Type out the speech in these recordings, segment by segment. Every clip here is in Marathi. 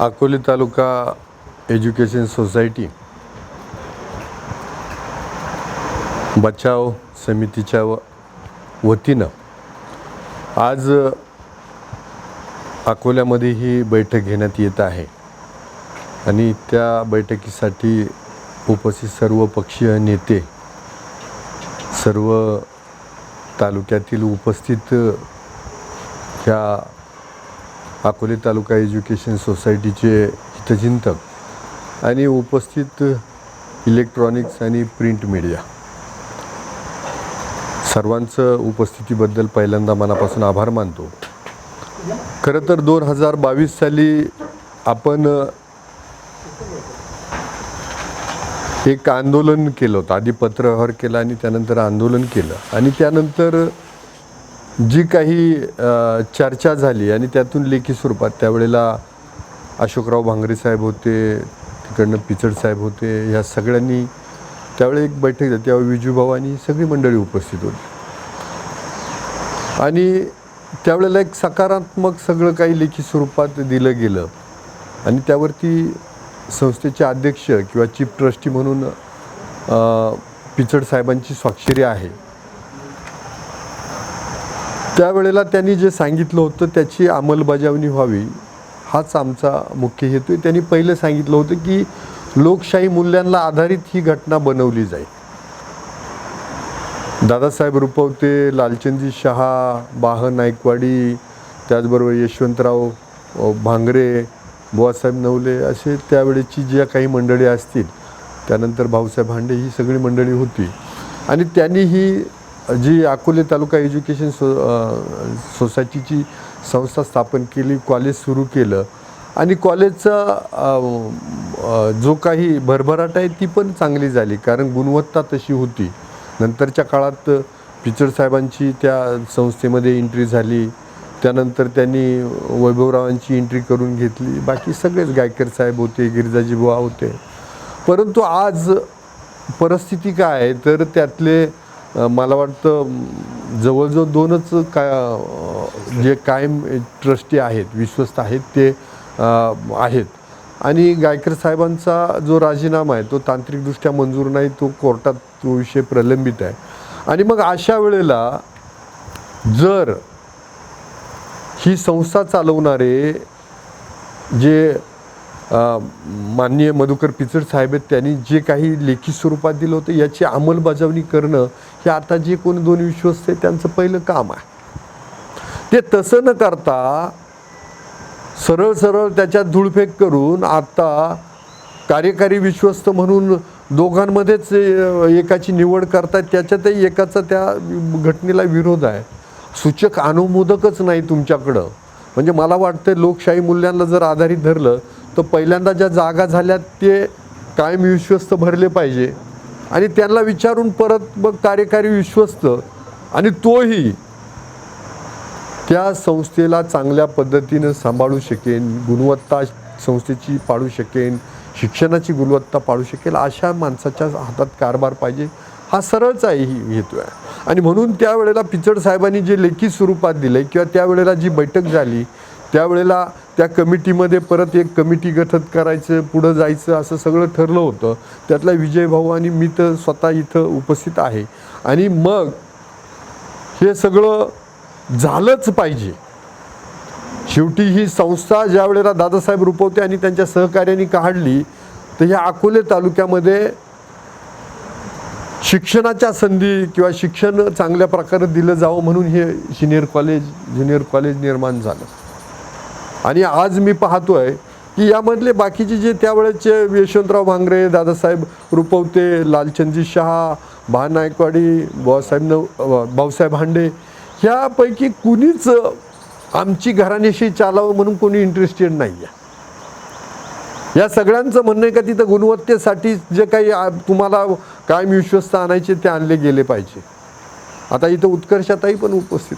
अकोले तालुका एज्युकेशन सोसायटी बचाव समितीच्या व वतीनं आज अकोल्यामध्ये ही बैठक घेण्यात येत आहे. आणि त्या बैठकीसाठी उपस्थित सर्व पक्षीय नेते सर्व तालुक्यातील उपस्थित ह्या अकोले तालुका एज्युकेशन सोसायटीचे हितचिंतक आणि उपस्थित इलेक्ट्रॉनिक्स आणि प्रिंट मीडिया. सर्वांचं उपस्थितीबद्दल पहिल्यांदा मनापासून आभार मानतो. खरं तर दोन हजार बावीस साली आपण एक आंदोलन केलं होतं. आधी पत्रव्यवहार केला आणि त्यानंतर आंदोलन केलं. आणि त्यानंतर जी काही चर्चा झाली आणि त्यातून लेखी स्वरूपात त्यावेळेला अशोकराव भांगरे साहेब होते तिकडनं पिचड साहेब होते ह्या सगळ्यांनी त्यावेळी एक बैठक झाली. त्यावेळी विजूभाऊ आणि सगळी मंडळी उपस्थित होती. आणि त्यावेळेला एक सकारात्मक सगळं काही लेखी स्वरूपात दिलं गेलं. आणि त्यावरती संस्थेचे अध्यक्ष किंवा चीफ ट्रस्टी म्हणून पिचड साहेबांची स्वाक्षरी आहे. त्यावेळेला त्यांनी जे सांगितलं होतं त्याची अंमलबजावणी व्हावी हाच आमचा मुख्य हेतू आहे. त्यांनी पहिलं सांगितलं होतं की लोकशाही मूल्यांना आधारित ही घटना बनवली जाईल. दादासाहेब रुपवते लालचंदी शहा बाह नायकवाडी त्याचबरोबर यशवंतराव भांगरे बुवासाहेब नवले असे त्यावेळेची ज्या काही मंडळी असतील त्यानंतर भाऊसाहेब हांडे ही सगळी मंडळी होती. आणि त्यांनी ही जी अकोले तालुका एज्युकेशन सो सोसायटीची संस्था स्थापन केली कॉलेज सुरू केलं. आणि कॉलेजचा जो काही भरभराट आहे ती पण चांगली झाली कारण गुणवत्ता तशी होती. नंतरच्या काळात पिचड साहेबांची त्या संस्थेमध्ये एंट्री झाली. त्यानंतर त्यांनी वैभवरावांची एंट्री करून घेतली. बाकी सगळेच गायकर साहेब होते गिरिजाजी बुवा होते. परंतु आज परिस्थिती काय आहे? तर त्यातले मला वाटतं जवळजवळ दोनच काय जे कायम ट्रस्टी आहेत विश्वस्त आहेत ते आहेत. आणि गायकर साहेबांचा जो राजीनामा आहे तो तांत्रिकदृष्ट्या मंजूर नाही तो कोर्टात तो विषय प्रलंबित आहे. आणि मग अशा वेळेला जर ही संस्था चालवणारे जे माननीय मधुकर पिचड साहेब आहेत त्यांनी जे काही लेखी स्वरूपात दिलं होतं याची अंमलबजावणी करणं हे आता जे कोणी दोन विश्वस्त आहे त्यांचं पहिलं काम आहे. ते तसं न करता सरळ सरळ त्याच्यात धूळफेक करून आता कार्यकारी विश्वस्त म्हणून दोघांमध्येच एकाची निवड करतात त्याच्यातही एकाचा त्या घटनेला विरोध आहे. सूचक अनुमोदकच नाही तुमच्याकडं. म्हणजे मला वाटतं लोकशाही मूल्यांना जर आधारित धरलं तर पहिल्यांदा ज्या जागा झाल्या ते कायम विश्वस्त भरले पाहिजे. आणि त्यांना विचारून परत मग कार्यकारी विश्वस्त. आणि तोही त्या संस्थेला चांगल्या पद्धतीनं सांभाळू शकेन गुणवत्ता संस्थेची पाडू शकेन शिक्षणाची गुणवत्ता पाडू शकेल अशा माणसाच्या हातात कारभार पाहिजे. हा सरळच आहे ही हेतू आहे. आणि म्हणून त्यावेळेला पिचड साहेबांनी जे लेखी स्वरूपात दिले किंवा त्यावेळेला जी बैठक झाली त्यावेळेला त्या कमिटीमध्ये परत एक कमिटी गठत करायचं पुढं जायचं असं सगळं ठरलं होतं. त्यातला विजय भाऊ आणि मी तर स्वतः इथं उपस्थित आहे. आणि मग हे सगळं झालंच पाहिजे. शेवटी ही संस्था ज्या वेळेला दादासाहेब रुपवते आणि त्यांच्या सहकार्याने काढली तर ह्या अकोले तालुक्यामध्ये शिक्षणाच्या संधी किंवा शिक्षण चांगल्या प्रकारे दिलं जावं म्हणून हे सिनियर कॉलेज ज्युनियर कॉलेज निर्माण झालं. आणि आज मी पाहतोय की यामधले बाकीचे जे त्यावेळेचे यशवंतराव भांगरे दादासाहेब रुपवते लालचंदजी शहा भा नायकवाडी भाऊसाहेब नव भाऊसाहेब हांडे ह्यापैकी कुणीच आमची घराण्याशी चालावं म्हणून कोणी इंटरेस्टेड नाही आहे या सगळ्यांचं म्हणणं आहे का तिथं गुणवत्तेसाठी जे काही आ- तुम्हाला कायम विश्वस्त आणायचे ते आणले गेले पाहिजे. आता इथं उत्कर्षाताई पण उपस्थित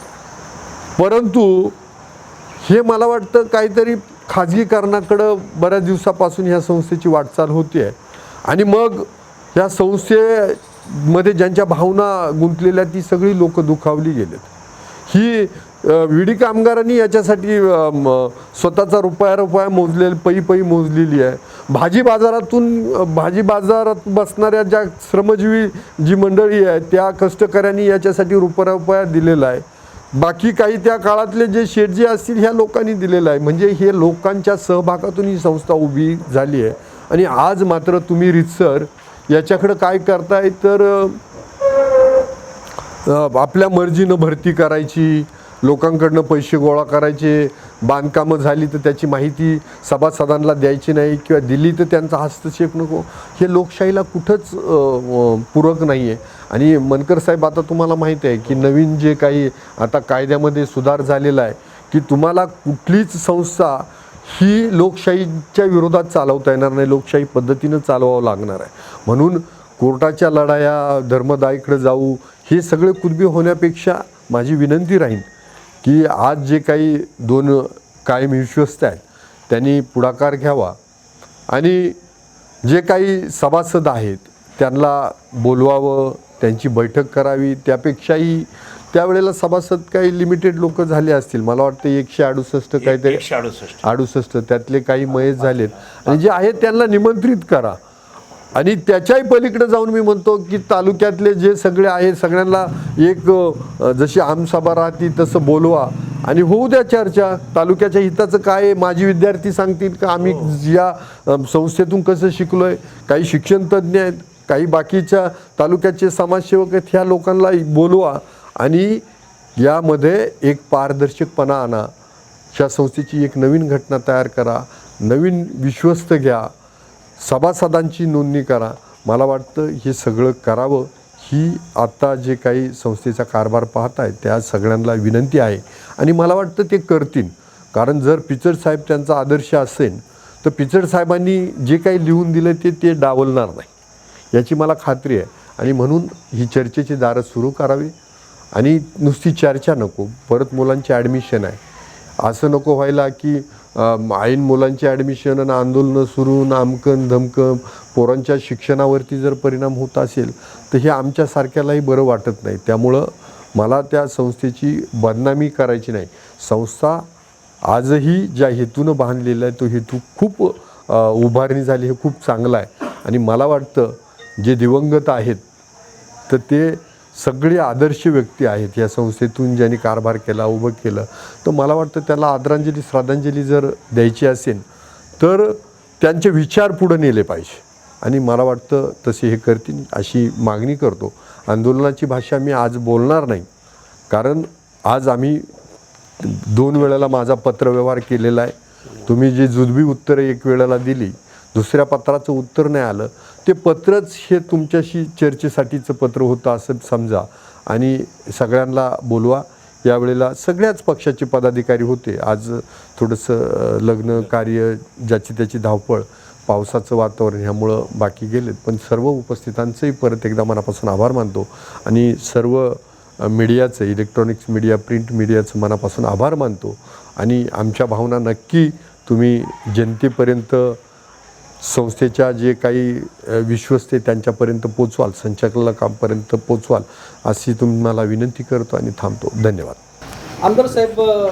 परंतु हे मला वाटतं काहीतरी खाजगीकरणाकडं बऱ्याच दिवसापासून ह्या संस्थेची वाटचाल होती आहे आणि मग ह्या संस्थेमध्ये ज्यांच्या भावना गुंतलेल्या ती सगळी लोक दुखावली गेलेत. ही विडी कामगारांनी याच्यासाठी स्वतःचा रुपया रुपया मोजलेला पै पै मोजलेली आहे. भाजी बाजारातून भाजी बाजारात बसणाऱ्या ज्या श्रमजीवी जी मंडळी आहे त्या कष्टकऱ्यांनी याच्यासाठी रुपया रुपया दिलेला आहे. बाकी काही त्या काळातले जे शेटजी असतील ह्या लोकांनी दिलेलं आहे. म्हणजे हे लोकांच्या सहभागातून ही संस्था उभी झाली आहे. आणि आज मात्र तुम्ही रितसर याच्याकडं काय करताय तर आपल्या मर्जीनं भरती करायची लोकांकडनं पैसे गोळा करायचे बांधकामं झाली तर त्याची माहिती सभासदांना द्यायची नाही किंवा दिली तर त्यांचा हस्तक्षेप नको. हे लोकशाहीला कुठंच पूरक नाही आहे आणि मनकर साहेब आता तुम्हाला माहीत आहे की नवीन जे काही आता कायद्यामध्ये सुधार झालेला आहे की तुम्हाला कुठलीच संस्था ही लोकशाहीच्या विरोधात चालवता येणार नाही लोकशाही पद्धतीनं चालवावं लागणार आहे. म्हणून कोर्टाच्या लढाया धर्मदायीकडे जाऊ हे सगळे कुदबी होण्यापेक्षा माझी विनंती राहील की आज जे काही दोन कायम विश्वस्त आहेत त्यांनी पुढाकार घ्यावा. आणि जे काही सभासद आहेत त्यांना बोलवावं त्यांची बैठक करावी त्यापेक्षाही त्यावेळेला सभासद काही लिमिटेड लोक झाले असतील. मला वाटतं एकशे अडुसष्ट काहीतरी एकशे अडुसष्ट. अडुसष्ट. त्यातले काही मयत झालेत. आणि जे आहेत त्यांना निमंत्रित करा. आणि त्याच्याही पलीकडे जाऊन मी म्हणतो की तालुक्यातले जे सगळे आहेत सगळ्यांना एक जशी आमसभा राहती तसं बोलवा. आणि होऊ द्या चर्चा. तालुक्याच्या हिताचं काय आहे माजी विद्यार्थी सांगतील का? आम्ही या अ, संस्थेतून कसं शिकलोय? काही शिक्षण तज्ज्ञ आहेत काही बाकीच्या तालुक्याचे समाजसेवक आहेत ह्या लोकांना बोलवा आणि यामध्ये एक पारदर्शकपणा आणा. या संस्थेची एक नवीन घटना तयार करा नवीन विश्वस्त घ्या सभासदांची नोंदणी करा. मला वाटतं हे सगळं करावं ही आत्ता जे काही संस्थेचा कारभार पाहत आहे त्या सगळ्यांना विनंती आहे. आणि मला वाटतं ते करतील. कारण जर पिचड साहेब त्यांचा आदर्श असेल तर पिचड साहेबांनी जे काही लिहून दिलं ते ते डावलणार नाही. याची मला खात्री आहे. आणि म्हणून ही चर्चेची दारं सुरू करावी. आणि नुसती चर्चा नको परत मुलांची ॲडमिशन आहे. असं नको व्हायला की ऐन मुलांची ॲडमिशन आणि आंदोलनं सुरू नामकन धमकन पोरांच्या शिक्षणावरती जर परिणाम होत असेल तर हे आमच्यासारख्यालाही बरं वाटत नाही. त्यामुळं मला त्या संस्थेची बदनामी करायची नाही. संस्था आजही ज्या हेतूनं बांधलेला आहे तो हेतू खूप उभारणी झाली हे खूप चांगलं आहे. आणि मला वाटतं जे दिवंगत आहेत तर ते सगळे आदर्श व्यक्ती आहेत. या संस्थेतून ज्यांनी कारभार केला उभं केलं तर मला वाटतं त्याला आदरांजली श्रद्धांजली जर द्यायची असेल तर त्यांचे विचार पुढं नेले पाहिजे. आणि मला वाटतं तसे हे करतील अशी मागणी करतो. आंदोलनाची भाषा मी आज बोलणार नाही. कारण आज आम्ही दोन वेळेला माझा पत्रव्यवहार केलेला आहे. तुम्ही जी जुजबी उत्तरं एक वेळेला दिली दुसऱ्या पत्राचं उत्तर नाही आलं. ते पत्रच हे तुमच्याशी चर्चेसाठीचं पत्र होतं असं समजा. आणि सगळ्यांना बोलवा. यावेळेला सगळ्याच पक्षाचे पदाधिकारी होते. आज थोडंसं लग्न कार्य ज्याची त्याची धावपळ पावसाचं वातावरण ह्यामुळं बाकी गेलेत. पण सर्व उपस्थितांचंही परत एकदा मनापासून आभार मानतो. आणि सर्व मीडियाचं इलेक्ट्रॉनिक्स मीडिया प्रिंट मीडियाचं मनापासून आभार मानतो. आणि आमच्या भावना नक्की तुम्ही जनतेपर्यंत संस्थेच्या जे काही विश्वस्त त्यांच्यापर्यंत पोचवाल संचालकांपर्यंत पोचवाल अशी तुम्हाला विनंती करतो आणि थांबतो. धन्यवाद. आमदार साहेब अ,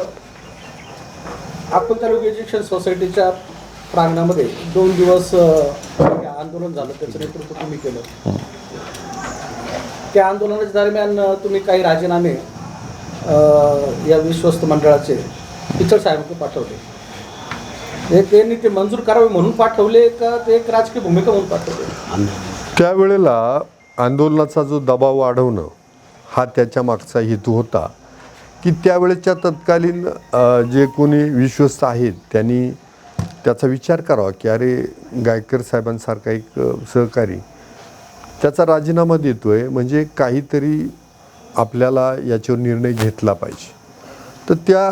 अकोल एज्युकेशन सोसायटीच्या प्रांगणामध्ये दोन दिवस आंदोलन झालं त्याचं नेतृत्व तुम्ही केलं. त्या आंदोलनाच्या दरम्यान तुम्ही काही राजीनामे या विश्वस्त मंडळाचे पिचड साहेबांकडे पाठवले. हे त्यांनी ते मंजूर करावे म्हणून पाठवले का ते एक राजकीय भूमिका म्हणून पाठवले? त्यावेळेला आंदोलनाचा जो दबाव वाढवणं हा त्याच्या मागचा हेतू होता. की त्यावेळेच्या तत्कालीन जे कोणी विश्वस्त आहेत त्यांनी त्याचा विचार करावा की अरे गायकर साहेबांसारखा एक सहकारी त्याचा राजीनामा देतो आहे म्हणजे काहीतरी आपल्याला याच्यावर निर्णय घेतला पाहिजे. तर त्या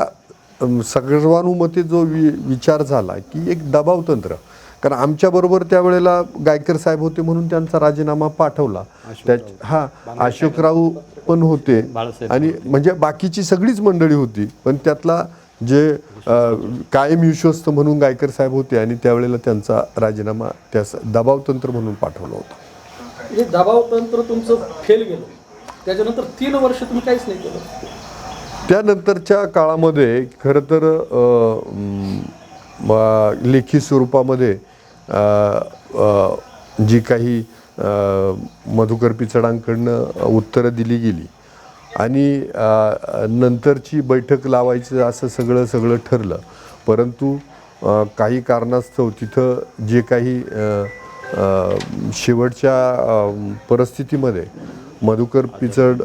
सर्वानुमते जो वि विचार झाला की एक दबाव तंत्र. कारण आमच्याबरोबर त्यावेळेला गायकर साहेब होते म्हणून त्यांचा राजीनामा पाठवला. त्या हा अशोकराव पण होते. आणि म्हणजे बाकीची सगळीच मंडळी होती. पण त्यातला जे कायम विश्वस्त म्हणून गायकर साहेब होते आणि त्यावेळेला त्यांचा राजीनामा त्या दबाव तंत्र म्हणून पाठवला होता. म्हणजे दबाव तंत्र तुमचं फेल गेलं. त्याच्यानंतर तीन वर्ष तुम्ही काहीच नाही केलं. त्यानंतरच्या काळामध्ये खरं तर लेखी स्वरूपामध्ये जी काही मधुकर पिचडांकडनं उत्तरं दिली गेली आणि नंतरची बैठक लावायचं असं सगळं सगळं ठरलं. परंतु काही कारणास्तव तिथं जे काही शेवटच्या परिस्थितीमध्ये मधुकर पिचड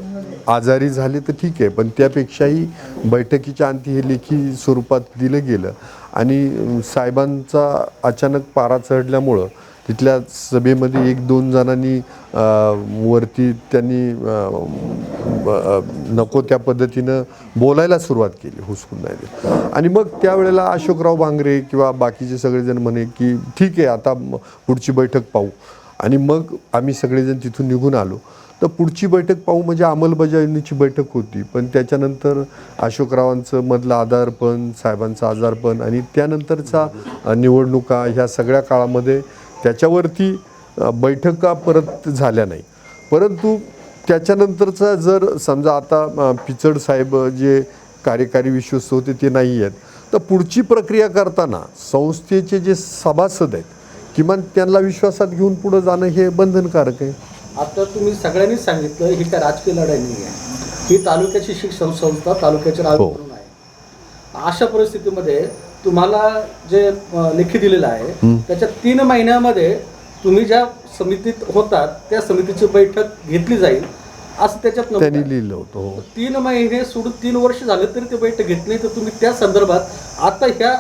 आजारी झाले तर ठीक आहे पण त्यापेक्षाही बैठकीच्या अंती हे लेखी स्वरूपात दिलं गेलं. आणि साहेबांचा अचानक पारा चढल्यामुळं तिथल्या सभेमध्ये एक दोन जणांनी वरती त्यांनी नको त्या पद्धतीनं बोलायला सुरुवात केली हुसकून नाही आणि मग त्यावेळेला अशोकराव भांगरे किंवा बाकीचे सगळेजण म्हणे की ठीक आहे आता पुढची बैठक पाहू. आणि मग आम्ही सगळेजण तिथून निघून आलो. तर पुढची बैठक पाहू म्हणजे अंमलबजावणीची बैठक होती. पण त्याच्यानंतर अशोकरावांचं मधलं आधारपण साहेबांचं आजारपण आणि त्यानंतरचा निवडणुका ह्या सगळ्या काळामध्ये त्याच्यावरती बैठका परत झाल्या नाही. परंतु त्याच्यानंतरचा जर समजा आता पिचड साहेब जे कार्यकारी विश्वस्त होते ते नाही आहेत. तर पुढची प्रक्रिया करताना संस्थेचे जे सभासद आहेत किमान त्यांना विश्वासात घेऊन पुढं जाणं हे बंधनकारक आहे. आता तुम्ही सगळ्यांनी सांगितलं ही काय राजकीय लढाई नाही आहे. ही तालुक्याची शिक्षण संस्था तालुक्याचे राज हो. आहे. अशा परिस्थितीमध्ये तुम्हाला जे लेखी दिलेलं आहे त्याच्या तीन महिन्यामध्ये तुम्ही ज्या समितीत होतात त्या समितीची बैठक घेतली जाईल असं त्याच्यात. लिहिलं होतं हो. तीन महिने सोडून तीन वर्ष झाले तरी ते बैठक घेतली तर तुम्ही त्या संदर्भात आता ह्या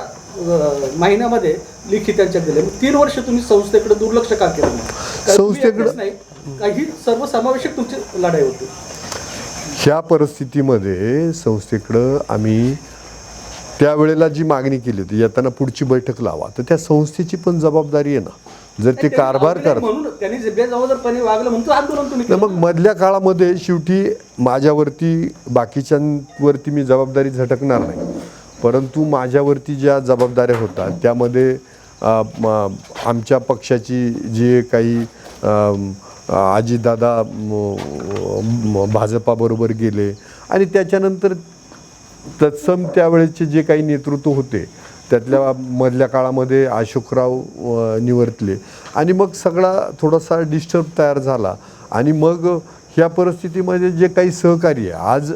महिन्यामध्ये लिखी त्यांच्या दिले तीन वर्ष तुम्ही संस्थेकडे दुर्लक्ष का केलं संस्थेकडे- काही सर्वसमावेशक तुमची लढाई होती. ह्या परिस्थितीमध्ये संस्थेकडं आम्ही त्यावेळेला जी मागणी केली होती येताना पुढची बैठक लावा तर त्या संस्थेची पण जबाबदारी आहे ना. जर ते कारभार वागले करतात म्हणून त्यांनी जे बेजबाबदारपणे वागलं म्हणून तो आंदोलन तुम्ही तर केलं. मग मधल्या काळामध्ये शेवटी माझ्यावरती बाकीच्यांवरती मी जबाबदारी झटकणार नाही. परंतु माझ्यावरती ज्या जबाबदाऱ्या होतात त्यामध्ये आमच्या पक्षाची जे काही आजीदादा भाजपाबरोबर गेले आणि त्याच्यानंतर तत्सम त्यावेळेचे जे काही नेतृत्व होते त्यातल्या मधल्या काळामध्ये अशोकराव निवर्तले आणि मग सगळा थोडासा डिस्टर्ब तयार झाला. आणि मग ह्या परिस्थितीमध्ये जे काही सहकार्य आहे, आज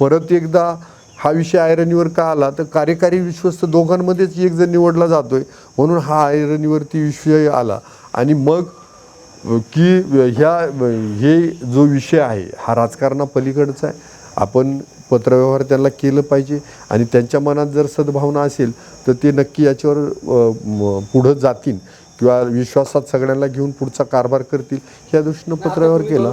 परत एकदा हा विषय आयरनीवर का आला? तर कार्यकारी विश्वस्त दोघांमध्येच एक जण निवडला जातोय. म्हणून हा आयरनीवरती विषय आला. आणि मग की ह्या हे जो विषय आहे हा राजकारणापलीकडचा आहे. आपण पत्रव्यवहार त्यांना केलं पाहिजे. आणि त्यांच्या मनात जर सद्भावना असेल तर ते नक्की याच्यावर पुढं जातील. किंवा विश्वासात सगळ्यांना घेऊन पुढचा कारभार करतील. ह्या दृष्टीनं पत्रव्यवहार केला.